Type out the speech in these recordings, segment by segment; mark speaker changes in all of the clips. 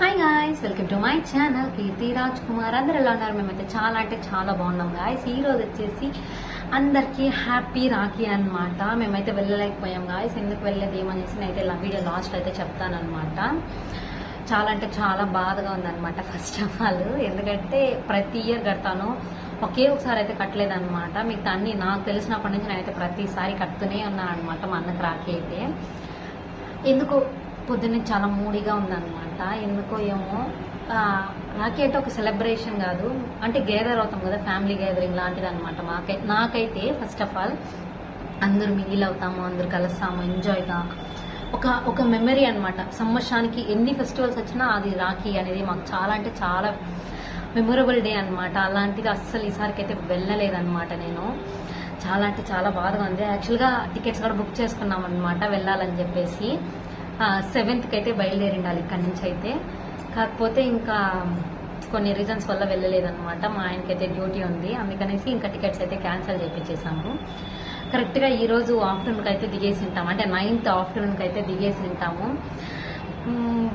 Speaker 1: Hi guys welcome to my channel Keerthi Raj Kumar అందరు ఎలా ఉన్నారు? మేమైతే చాలా అంటే చాలా బాగున్నాం గాయస్ ఈ రోజు వచ్చేసి అందరికీ హ్యాపీ రాఖీ అన్నమాట. మేమైతే వెళ్ళలేకపోయాం గాయస్ ఎందుకు వెళ్ళలేదు ఏమనేసి నేనైతే ఇలా వీడియో లాస్ట్ అయితే చెప్తానమాట చాలా అంటే చాలా బాధగా ఉందన్నమాట ఫస్ట్ ఆఫ్ ఆల్ ఎందుకంటే ప్రతి ఇయర్ కడతాను. ఒకే ఒకసారి అయితే కట్టలేదన్నమాట. మీకు అన్ని నాకు తెలిసినప్పటి నుంచి నేనైతే ప్రతిసారి కడుతూనే ఉన్నాను అనమాట మా అన్నకు రాఖీ అయితే. ఎందుకో పొద్దున్నే చాలా మూడీగా ఉందన్నమాట. ఎందుకో ఏమో. ఆ, రాఖీ అంటే ఒక సెలబ్రేషన్ కాదు. అంటే గేదర్ అవుతాం కదా ఫ్యామిలీ గ్యాదరింగ్ లాంటిది అనమాట మాకై నాకైతే ఫస్ట్ ఆఫ్ ఆల్ అందరూ మిగిల్ అవుతాము అందరూ కలుస్తాము ఎంజాయ్గా ఒక ఒక మెమరీ అనమాట సంవత్సరానికి ఎన్ని ఫెస్టివల్స్ వచ్చినా అది రాఖీ అనేది మాకు చాలా అంటే చాలా మెమొరబుల్ డే అనమాట అలాంటిది అస్సలు ఈసారికి అయితే వెళ్ళలేదన్నమాట నేను. చాలా అంటే చాలా బాధగా ఉంది. యాక్చువల్గా టికెట్స్ కూడా బుక్ చేసుకున్నాం అనమాట వెళ్ళాలని చెప్పేసి. సెవెంత్కి అయితే బయలుదేరి ఉండాలి ఇక్కడి నుంచి అయితే కాకపోతే ఇంకా కొన్ని రీజన్స్ వల్ల వెళ్ళలేదన్నమాట. మా ఆయనకైతే డ్యూటీ ఉంది. అందుకనేసి ఇంకా టికెట్స్ అయితే క్యాన్సిల్ చేయించేసాము కరెక్ట్గా ఈరోజు ఆఫ్టర్నూన్కి అయితే దిగేసి ఉంటాము. అంటే నైన్త్ ఆఫ్టర్నూన్కి అయితే దిగేసి ఉంటాము.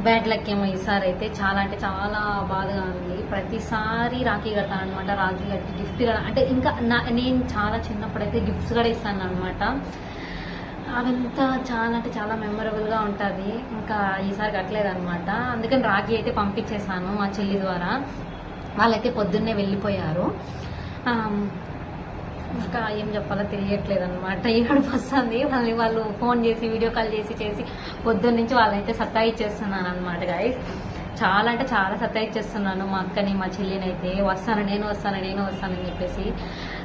Speaker 1: బ్యాడ్ లక్ ఏమో ఈసారి అయితే చాలా అంటే చాలా బాధగా ఉంది. ప్రతిసారి రాఖీ కడతాను అనమాట రాఖీ కట్టి గిఫ్ట్ అంటే ఇంకా నా నేను చాలా చిన్నప్పుడైతే గిఫ్ట్స్ కూడా ఇస్తాను అనమాట అదంతా చాలా అంటే చాలా మెమొరబుల్గా ఉంటుంది. ఇంకా ఈసారి కట్టలేదు అనమాట అందుకని రాఖీ అయితే పంపించేశాను మా చెల్లి ద్వారా. వాళ్ళైతే పొద్దున్నే వెళ్ళిపోయారు. ఇంకా ఏం చెప్పాలో తెలియట్లేదు అనమాట ఏడుపు వస్తుంది. మళ్ళీ వాళ్ళు ఫోన్ చేసి వీడియో కాల్ చేసి చేసి పొద్దున్న నుంచి వాళ్ళైతే సత్తాయిచ్చేస్తున్నాను అనమాట గాయస్ చాలా అంటే చాలా సత్తాయిచ్చేస్తున్నాను మా అక్కని మా చెల్లిని అయితే వస్తాను నేను వస్తాను నేను వస్తానని చెప్పేసి.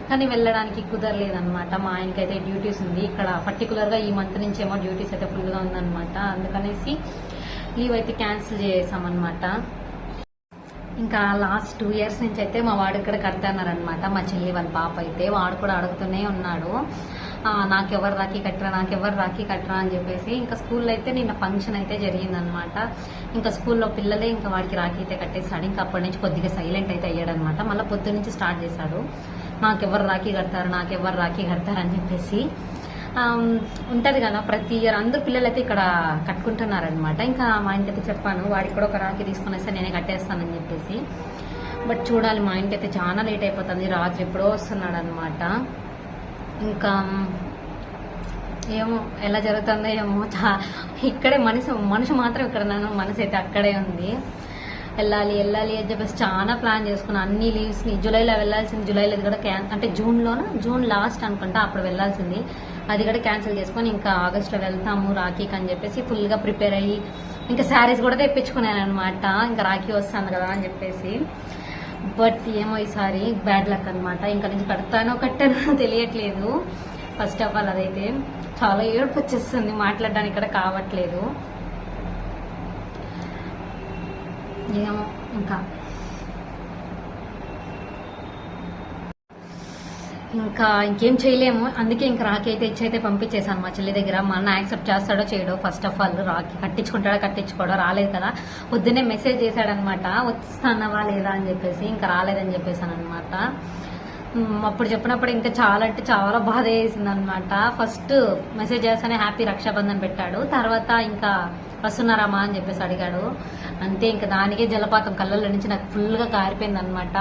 Speaker 1: కానీ వెళ్ళడానికి కుదరలేదనమాట మా ఆయనకైతే డ్యూటీస్ ఉంది. ఇక్కడ పర్టికులర్గా ఈ మంత్ నుంచి ఏమో డ్యూటీస్ అయితే ఫుల్గా ఉందన్నమాట. అందుకనేసి లీవ్ అయితే క్యాన్సిల్ చేసామన్నమాట ఇంకా లాస్ట్ టూ ఇయర్స్ నుంచి అయితే మా వాడు ఇక్కడ కడతాన్నారనమాట మా చెల్లి వాళ్ళ పాప అయితే. వాడు కూడా అడుగుతూనే ఉన్నాడు. నాకెవరు రాఖీ కట్టరా నాకెవరు రాఖీ కట్టరా అని చెప్పేసి ఇంకా స్కూల్లో అయితే నిన్న ఫంక్షన్ అయితే జరిగిందనమాట. ఇంకా స్కూల్లో పిల్లలే ఇంకా వాడికి రాఖీ అయితే కట్టేశాడు ఇంకా అప్పటి నుంచి కొద్దిగా సైలెంట్ అయితే అయ్యాడనమాట. మళ్ళీ పొద్దు నుంచి స్టార్ట్ చేశాడు. నాకెవరు రాఖీ కడతారు నాకెవరు రాఖీ కడతారు అని చెప్పేసి ఉంటుంది కదా ప్రతి ఇయర్ అందరు పిల్లలు అయితే ఇక్కడ కట్టుకుంటున్నారనమాట. ఇంకా మా ఇంటికి చెప్పాను వాడికి కూడా ఒక రాఖీ తీసుకొని వస్తే నేనే కట్టేస్తానని చెప్పేసి. బట్ చూడాలి మా ఇంటి అయితే చాలా లేట్ అయిపోతుంది. రాత్రి ఎప్పుడో వస్తున్నాడు అనమాట ఇంకా ఏమో ఎలా జరుగుతుందో ఏమో చా ఇక్కడే మనిషి మనిషి మాత్రం ఇక్కడ నన్ను మనసు అయితే అక్కడే ఉంది. వెళ్ళాలి వెళ్ళాలి అని చెప్పేసి చాలా ప్లాన్ చేసుకున్నాను అన్ని లీవ్స్ని జూలైలో వెళ్ళాల్సింది జూలైలో కూడా క్యాన్ అంటే జూన్లోన? జూన్ లాస్ట్ అనుకుంటా అప్పుడు వెళ్ళాల్సింది. అది కూడా క్యాన్సిల్ చేసుకొని ఇంకా ఆగస్ట్లో వెళ్తాము రాఖీకి అని చెప్పేసి ఫుల్గా ప్రిపేర్ అయ్యి ఇంకా శారీస్ కూడా తెప్పించుకున్నాను అనమాట ఇంకా రాఖీ వస్తుంది కదా అని చెప్పేసి. బట్ ఏమో ఈసారి బ్యాడ్ లక్ అనమాట ఇంకా నుంచి పెడతానో కట్టానో తెలియట్లేదు. ఫస్ట్ ఆఫ్ ఆల్ అదైతే చాలా ఏడుపు వచ్చేస్తుంది మాట్లాడడానికి ఇక్కడ కావట్లేదు. ఏమో ఇంకా ఇంకా ఇంకేం చేయలేము. అందుకే ఇంకా రాఖీ అయితే ఇచ్చైతే పంపించేసాను మా చెల్లి దగ్గర. మా అన్న యాక్సెప్ట్ చేస్తాడో చేయడో ఫస్ట్ ఆఫ్ ఆల్ రాఖీ కట్టించుకుంటాడో కట్టించుకోడో రాలేదు కదా. పొద్దున్నే మెసేజ్ చేశాడనమాట. వస్తానవా లేదా? అని చెప్పేసి ఇంకా రాలేదని చెప్పేసాను అనమాట అప్పుడు చెప్పినప్పుడు ఇంకా చాలా అంటే చాలా బాధ వేసింది అనమాట ఫస్ట్ మెసేజ్ చేస్తానే హ్యాపీ రక్షాబంధన్ పెట్టాడు. తర్వాత ఇంకా వస్తున్నారామా అని చెప్పేసి అడిగాడు. అంతే ఇంకా దానికే జలపాతం కళ్ళల్లో నుంచి నాకు ఫుల్గా కారిపోయింది అనమాట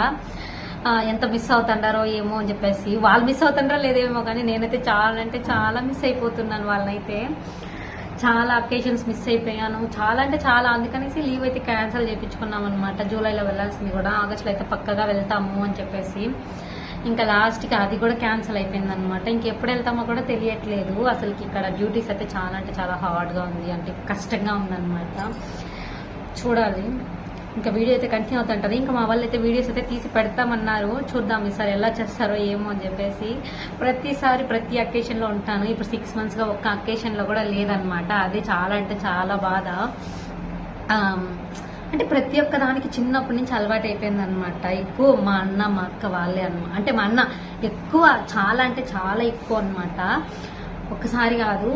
Speaker 1: ఎంత మిస్ అవుతుండారో ఏమో అని చెప్పేసి. వాళ్ళు మిస్ అవుతుండ్రో లేదేమో కానీ నేనైతే చాలా అంటే చాలా మిస్ అయిపోతున్నాను వాళ్ళనైతే. చాలా అకేషన్స్ మిస్ అయిపోయాను. చాలా అంటే చాలా. అందుకనేసి లీవ్ అయితే క్యాన్సిల్ చేయించుకున్నాం అనమాట జూలైలో వెళ్ళాల్సింది కూడా. ఆగస్ట్లో అయితే పక్కగా వెళ్తాము అని చెప్పేసి. ఇంకా లాస్ట్కి అది కూడా క్యాన్సిల్ అయిపోయింది అనమాట ఇంకెప్పుడు వెళ్తామో కూడా తెలియట్లేదు. అసలుకి ఇక్కడ డ్యూటీస్ అయితే చాలా అంటే చాలా హార్డ్గా ఉంది. అంటే కష్టంగా ఉందన్నమాట. చూడాలి. ఇంకా వీడియో అయితే కంటిన్యూ అవుతుంటుంది. ఇంకా మా వాళ్ళు అయితే వీడియోస్ అయితే తీసి పెడతామన్నారు. చూద్దాం ఈసారి ఎలా చేస్తారో ఏమో అని చెప్పేసి. ప్రతిసారి ప్రతి అకేషన్లో ఉంటాను. ఇప్పుడు సిక్స్ మంత్స్గా ఒక్క అకేషన్లో కూడా లేదనమాట అదే చాలా అంటే చాలా బాధ. అంటే ప్రతి ఒక్క దానికి చిన్నప్పటి నుంచి అలవాటు అయిపోయింది అనమాట ఎక్కువ మా అన్న మా అక్క వాళ్ళే అనమాట అంటే మా అన్న ఎక్కువ చాలా అంటే చాలా ఎక్కువ అనమాట ఒక్కసారి కాదు.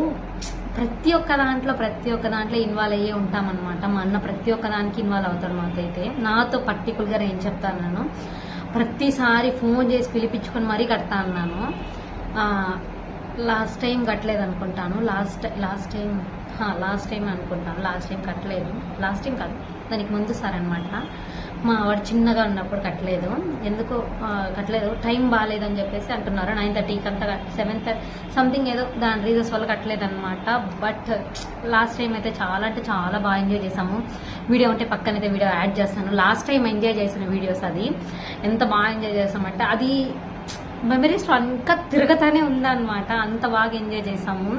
Speaker 1: ప్రతి ఒక్క దాంట్లో ప్రతి ఒక్క దాంట్లో ఇన్వాల్వ్ అయ్యే ఉంటామన్నమాట. మా అన్న ప్రతి ఒక్క దానికి ఇన్వాల్వ్ అవుతాడు మాకైతే. నాతో పర్టికులర్గా ఏం చెప్తాను నేను? ప్రతిసారి ఫోన్ చేసి పిలిపించుకొని మరీ కడతా అన్నాను. లాస్ట్ టైం కట్టలేదు అనుకుంటాను. Last last time last time అనుకుంటాను. లాస్ట్ టైం కట్టలేదు. లాస్ట్ టైం కాదు. దానికి ముందు సార్ అనమాట మా వాడు చిన్నగా ఉన్నప్పుడు కట్టలేదు. ఎందుకు కట్టలేదు. టైం బాగాలేదని చెప్పేసి అంటున్నారు. నైన్ థర్టీకి అంతా సెవెన్ సంథింగ్ ఏదో దాని రీజన్స్ వల్ల కట్టలేదు అనమాట బట్ లాస్ట్ టైం అయితే చాలా అంటే చాలా బాగా ఎంజాయ్ చేసాము వీడియో ఉంటే పక్కన అయితే వీడియో యాడ్ చేస్తాను. లాస్ట్ టైం ఎంజాయ్ చేసిన వీడియోస్ అది. ఎంత బాగా ఎంజాయ్ చేసామంటే అది మెమరీస్ ఇంకా తిరగతానే ఉందన్నమాట. అంత బాగా ఎంజాయ్ చేసాము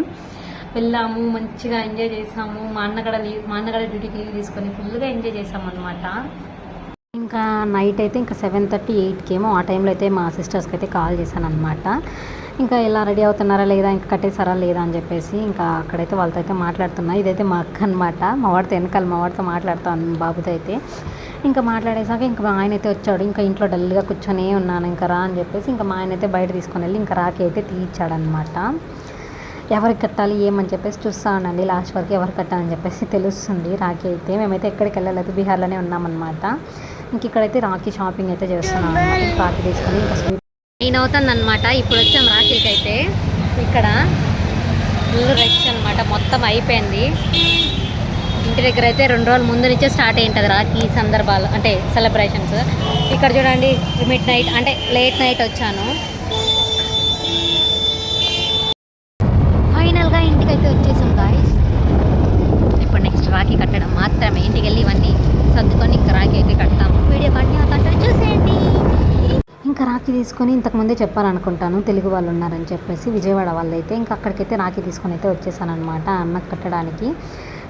Speaker 1: వెళ్ళాము మంచిగా ఎంజాయ్ చేసాము మా అన్నగడ లీవ్ మా అన్నగడ డ్యూటీకి లీవ్ తీసుకొని ఫుల్గా ఎంజాయ్ చేసాము అనమాట ఇంకా నైట్ అయితే ఇంకా సెవెన్ థర్టీ ఎయిట్కి ఏమో ఆ టైంలో అయితే మా సిస్టర్స్కి అయితే కాల్ చేశాను అనమాట ఇంకా ఎలా రెడీ అవుతున్నారా లేదా ఇంకా కట్టేసారా లేదా అని చెప్పేసి ఇంకా అక్కడైతే వాళ్ళతో అయితే మాట్లాడుతున్నా. ఇదైతే మా అక్క అనమాట మా వాడితో వెనకాల మా వాడితో మాట్లాడుతాను బాబుతో అయితే. ఇంకా మాట్లాడేసాక ఇంకా మా ఆయన అయితే వచ్చాడు. ఇంకా ఇంట్లో డల్గా కూర్చొని ఉన్నాను ఇంకా రా అని చెప్పేసి ఇంకా మా ఆయన అయితే బయట తీసుకొని వెళ్ళి ఇంకా రాకి అయితే తీయించాడనమాట ఎవరికి కట్టాలి ఏమని చెప్పేసి చూస్తా ఉండండి. లాస్ట్ వరకు ఎవరు కట్టాలని చెప్పేసి తెలుస్తుంది. రాఖీ అయితే మేమైతే ఎక్కడికి వెళ్ళలేదు బీహార్లోనే ఉన్నామన్నమాట. ఇంక ఇక్కడైతే రాఖీ షాపింగ్ అయితే చేస్తున్నాం రాఖీ తీసుకొని ఇంకా స్వీట్ అవుతుంది అనమాట ఇప్పుడు వచ్చాం రాఖీకి అయితే ఇక్కడ ఫుల్ రష్ అనమాట మొత్తం అయిపోయింది. ఇంటి దగ్గర అయితే రెండు రోజుల ముందు నుంచే స్టార్ట్ అయి ఉంటుంది రాఖీ సందర్భాలు అంటే సెలబ్రేషన్స్ ఇక్కడ చూడండి మిడ్ నైట్ అంటే లేట్ నైట్ వచ్చాను. ఫైనల్గా ఇంటికి అయితే వచ్చేసాం గాయస్ ఇప్పుడు నెక్స్ట్ రాఖీ కట్టడం మాత్రమే. ఇంటికి వెళ్ళి ఇవన్నీ సర్దుకొని ఇంకా రాఖీ అయితే కడతాము వీడియో కంటిన్యూ అవుతుంటే చూసేయండి ఇంకా రాఖీ తీసుకొని ఇంతకుముందే చెప్పాలనుకుంటాను తెలుగు వాళ్ళు ఉన్నారని చెప్పేసి విజయవాడ వాళ్ళు అయితే ఇంకా అక్కడికైతే రాఖీ తీసుకొని అయితే వచ్చేసానమాట అనమాట కట్టడానికి.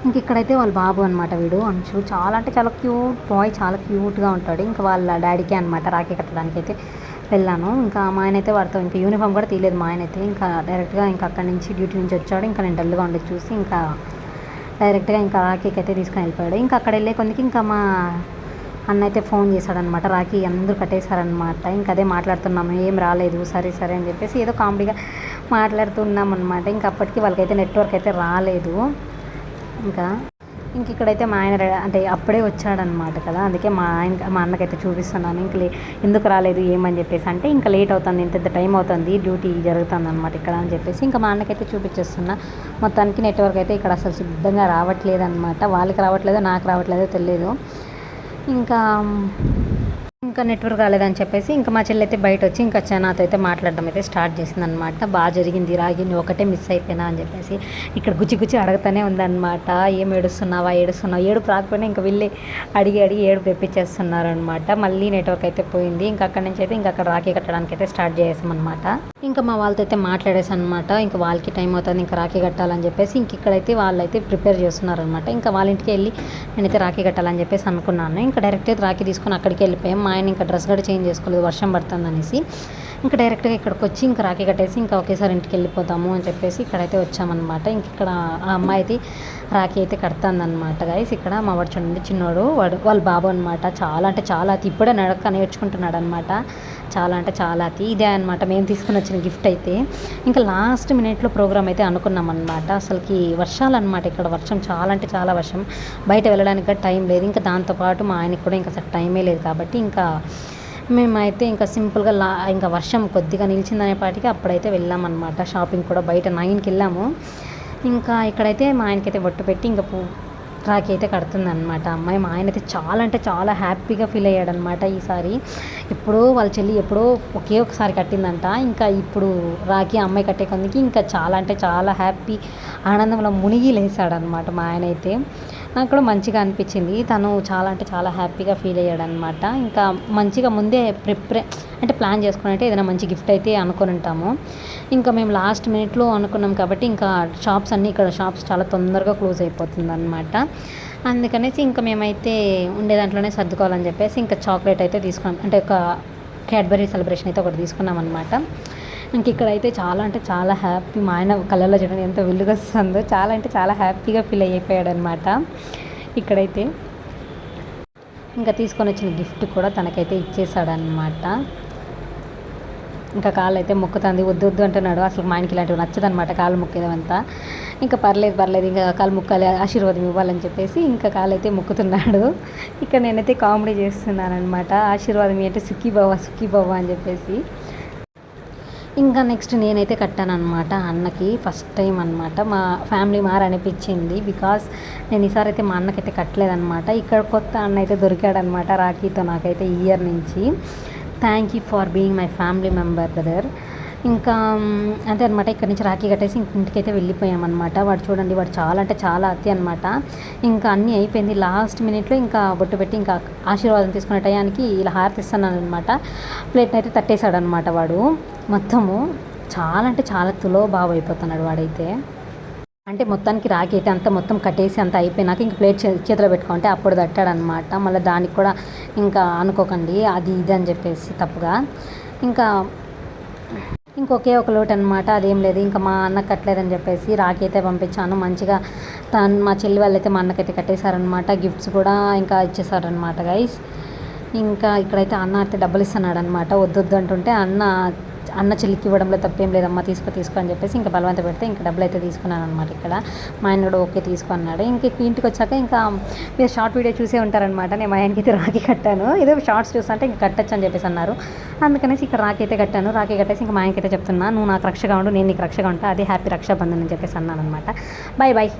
Speaker 1: ఇంక ఇక్కడైతే వాళ్ళ బాబు అనమాట వీడు అంచు చాలా అంటే చాలా క్యూట్ బాయ్ చాలా క్యూట్గా ఉంటాడు. ఇంకా వాళ్ళ డాడీకి అనమాట రాఖీ కట్టడానికి అయితే వెళ్ళాను. ఇంకా మా ఆయన అయితే వాడితో ఇంకా యూనిఫామ్ కూడా తీయలేదు మా ఆయన అయితే. ఇంకా డైరెక్ట్గా ఇంకా అక్కడి నుంచి డ్యూటీ నుంచి వచ్చాడు. ఇంకా నేను డల్గా ఉండేది చూసి ఇంకా డైరెక్ట్గా ఇంకా రాఖీకి అయితే తీసుకొని వెళ్ళిపోయాడు. ఇంకా అక్కడ వెళ్ళే కొందికి ఇంకా మా అన్న అయితే ఫోన్ చేశాడనమాట. రాఖీ అందరూ కట్టేశారనమాట. ఇంకా అదే మాట్లాడుతున్నాము. ఏం రాలేదు. సరే సరే అని చెప్పేసి ఏదో కామెడీగా మాట్లాడుతున్నాం అనమాట ఇంకా అప్పటికి వాళ్ళకైతే నెట్వర్క్ అయితే రాలేదు. ఇంకా ఇంక ఇక్కడైతే మా ఆయన అంటే అప్పుడే వచ్చాడనమాట కదా. అందుకే మా ఆయన మా అన్నకైతే చూపిస్తున్నాను. ఇంక లే ఎందుకు రాలేదు ఏమని చెప్పేసి అంటే ఇంకా లేట్ అవుతుంది ఇంత ఇంత టైం అవుతుంది డ్యూటీ జరుగుతుంది అనమాట ఇక్కడ అని చెప్పేసి ఇంకా మా అన్నకైతే చూపించేస్తున్నా. మొత్తానికి నెట్వర్క్ అయితే ఇక్కడ అసలు సిద్ధంగా రావట్లేదు అనమాట వాళ్ళకి రావట్లేదో నాకు రావట్లేదో తెలియదు ఇంకా ఇంకా నెట్వర్క్ రాలేదని చెప్పేసి ఇంకా మా చెల్లి అయితే బయట వచ్చి ఇంకా నాతో అయితే మాట్లాడడం అయితే స్టార్ట్ చేసింది అనమాట బాగా జరిగింది రాగింది ఒకటే మిస్ అయిపోయినా అని చెప్పేసి ఇక్కడ గుచ్చి గుచ్చి అడుగుతూనే ఉందన్నమాట. ఏం ఏడుస్తున్నావా ఏడుస్తున్నావు? ఏడుపు రాకపోయినా ఇంకా వెళ్ళి అడిగి అడిగి ఏడు తెప్పించేస్తున్నారు అనమాట మళ్ళీ నెట్వర్క్ అయితే పోయింది. ఇంకా అక్కడి నుంచి అయితే ఇంకా అక్కడ రాఖీ కట్టడానికి అయితే స్టార్ట్ చేసామన్నమాట ఇంకా మా వాళ్ళతో అయితే మాట్లాడేసాను అనమాట ఇంకా వాళ్ళకి టైం అవుతుంది ఇంకా రాఖీ కట్టాలని చెప్పేసి ఇంక ఇక్కడైతే వాళ్ళైతే ప్రిపేర్ చేస్తున్నారనమాట ఇంకా వాళ్ళ ఇంటికి వెళ్ళి నేనైతే రాఖీ కట్టాలని చెప్పేసి అనుకున్నాను. ఇంకా డైరెక్ట్ అయితే రాఖీ తీసుకొని అక్కడికి వెళ్ళిపోయాం. మా ఆయన ఇంకా డ్రెస్ కూడా చేంజ్ చేసుకోలేదు వర్షం పడుతుంది అనేసి. ఇంకా డైరెక్ట్గా ఇక్కడికి వచ్చి ఇంకా రాఖీ కట్టేసి ఇంకా ఒకేసారి ఇంటికి వెళ్ళిపోతాము అని చెప్పేసి ఇక్కడైతే వచ్చామన్నమాట. ఇంక ఇక్కడ ఆ అమ్మాయి అయితే రాఖీ అయితే కడతాందనమాట గైస్ ఇక్కడ మా వాడు చూడండి చిన్నోడు వాడు వాళ్ళ బాబు అనమాట చాలా అంటే చాలా తిప్పుడే ఇప్పుడే నడక నేర్చుకుంటున్నాడు అనమాట చాలా అంటే చాలా. అతి ఇదే అనమాట మేము తీసుకుని వచ్చిన గిఫ్ట్ అయితే. ఇంకా లాస్ట్ మినిట్లో ప్రోగ్రామ్ అయితే అనుకున్నాం అనమాట అసలుకి వర్షాలు అనమాట ఇక్కడ. వర్షం చాలా అంటే చాలా వర్షం. బయట వెళ్ళడానికి టైం లేదు. ఇంకా దాంతోపాటు మా ఆయనకి కూడా ఇంకా అసలు టైమే లేదు కాబట్టి ఇంకా మేమైతే ఇంకా సింపుల్గా లా ఇంకా వర్షం కొద్దిగా నిలిచిందనే పాటికి అప్పుడైతే వెళ్ళామన్నమాట షాపింగ్ కూడా బయట నైన్కి వెళ్ళాము. ఇంకా ఇక్కడైతే మా ఆయనకైతే బొట్టు పెట్టి ఇంకా రాఖీ అయితే కడుతుందనమాట అమ్మాయి మా ఆయన అయితే చాలా అంటే చాలా హ్యాపీగా ఫీల్ అయ్యాడనమాట ఈసారి. ఎప్పుడో వాళ్ళ చెల్లి ఎప్పుడో ఒకే ఒకసారి కట్టిందంట. ఇంకా ఇప్పుడు రాఖీ అమ్మాయి కట్టే కొందికి ఇంకా చాలా అంటే చాలా హ్యాపీ ఆనందంలో మునిగి లేసాడనమాట మా ఆయన అయితే నాకు కూడా మంచిగా అనిపించింది. తను చాలా అంటే చాలా హ్యాపీగా ఫీల్ అయ్యాడనమాట. ఇంకా మంచిగా ముందే ప్రిపరే అంటే ప్లాన్ చేసుకుని అంటే ఏదైనా మంచి గిఫ్ట్ అయితే అనుకుని ఉంటాము. ఇంకా మేము లాస్ట్ మినిట్లో అనుకున్నాం కాబట్టి ఇంకా షాప్స్ అన్నీ ఇక్కడ షాప్స్ చాలా తొందరగా క్లోజ్ అయిపోతుంది అనమాట అందుకనేసి ఇంకా మేమైతే ఉండే దాంట్లోనే సర్దుకోవాలని చెప్పేసి ఇంకా చాక్లెట్ అయితే తీసుకున్నాం. అంటే ఒక క్యాడ్బరీ సెలబ్రేషన్ అయితే ఒకటి తీసుకున్నాం అనమాట ఇంక ఇక్కడైతే చాలా అంటే చాలా హ్యాపీ మా ఆయన కళ్ళల్లో చూడండి ఎంత వెలుగు వస్తుందో. చాలా అంటే చాలా హ్యాపీగా ఫీల్ అయిపోయాడు అనమాట ఇక్కడైతే ఇంకా తీసుకొని వచ్చిన గిఫ్ట్ కూడా తనకైతే ఇచ్చేసాడనమాట. ఇంకా కాళ్ళు అయితే మొక్కుతుంది. వద్దు వద్దు అంటున్నాడు. అసలు మా ఆయనకి ఇలాంటివి నచ్చదనమాట. కాళ్ళు మొక్కేదంతా ఇంకా పర్లేదు పర్లేదు. ఇంకా కాలు మొక్కాలి ఆశీర్వాదం ఇవ్వాలని చెప్పేసి ఇంకా కాలు అయితే మొక్కుతున్నాడు. ఇక్కడ నేనైతే కామెడీ చేస్తున్నాను అనమాట ఆశీర్వాదం ఏంటంటే సుఖీ బావ సుఖీ బావ అని చెప్పేసి. ఇంకా నెక్స్ట్ నేనైతే కట్టాను అనమాట అన్నకి ఫస్ట్ టైం అనమాట మా ఫ్యామిలీ మార్ అనిపించింది బికాస్ నేను ఈసారి అయితే మా అన్నకైతే కట్టలేదనమాట ఇక్కడ కొత్త అన్న అయితే దొరికాడనమాట రాఖీతో నాకైతే ఇయర్ నుంచి. Thank you for being my family member brother ఇంకా అంతే అనమాట ఇక్కడి నుంచి రాఖీ కట్టేసి ఇంటికైతే వెళ్ళిపోయామన్నమాట. వాడు చూడండి వాడు చాలా అంటే చాలా అతి అనమాట ఇంకా అన్నీ అయిపోయింది. లాస్ట్ మినిట్లో ఇంకా బొట్టు పెట్టి ఇంకా ఆశీర్వాదం తీసుకునే టయానికి ఇలా హారతి ఇస్తున్నాను అనమాట ప్లేట్ని అయితే తట్టేశాడు అనమాట వాడు. మొత్తము చాలా అంటే చాలా తులో బాగా అయిపోతున్నాడు వాడైతే. అంటే మొత్తానికి రాకి అయితే అంత మొత్తం కట్టేసి అంత అయిపోయినాక ఇంక ప్లేట్ చే- చేతిలో పెట్టుకుంటే అప్పుడు తట్టాడనమాట మళ్ళీ దానికి కూడా ఇంకా అనుకోకండి. అది ఇది అని చెప్పేసి తప్పుగా. ఇంకా ఇంకొకే ఒక లోటు అనమాట అదేం లేదు. ఇంకా మా అన్న కట్టలేదని చెప్పేసి రాఖీ అయితే పంపించాను. మంచిగా తను మా చెల్లి వాళ్ళైతే మా అన్నకైతే కట్టేశారనమాట గిఫ్ట్స్ కూడా ఇంకా ఇచ్చేసారనమాట గైస్ ఇంకా ఇక్కడైతే అన్న అయితే డబ్బులు ఇస్తున్నాడు అనమాట వద్దొద్దు అంటుంటే అన్న అన్న చెల్లికి ఇవ్వడంలో తప్పేం లేదమ్మా తీసుకో తీసుకో అని చెప్పేసి ఇంకా బలవంత పెడితే ఇంకా డబ్బులు అయితే తీసుకున్నాను అనమాట ఇక్కడ. మా ఆయన కూడా ఓకే తీసుకో అన్నాడు. ఇంకా ఇంటికి వచ్చాక ఇంకా మీరు షార్ట్ వీడియో చూసే ఉంటారనమాట నేను మా ఆయనకి అయితే రాఖీ కట్టాను. ఏదో షార్ట్స్ చూస్తుంటే ఇంకా కట్టచ్చు అని చెప్పేసి అన్నారు. అందుకనేసి ఇక్కడ రాఖీ అయితే కట్టాను. రాఖీ కట్టేసి ఇంకా మా ఆయనకి అయితే చెప్తున్నా నువ్వు నాకు రక్షగా ఉండు నేను నీకు రక్షగా ఉంటా అదే హ్యాపీ రక్షాబంధన్ అని చెప్పేసి అన్నాను అనమాట బాయ్ బాయ్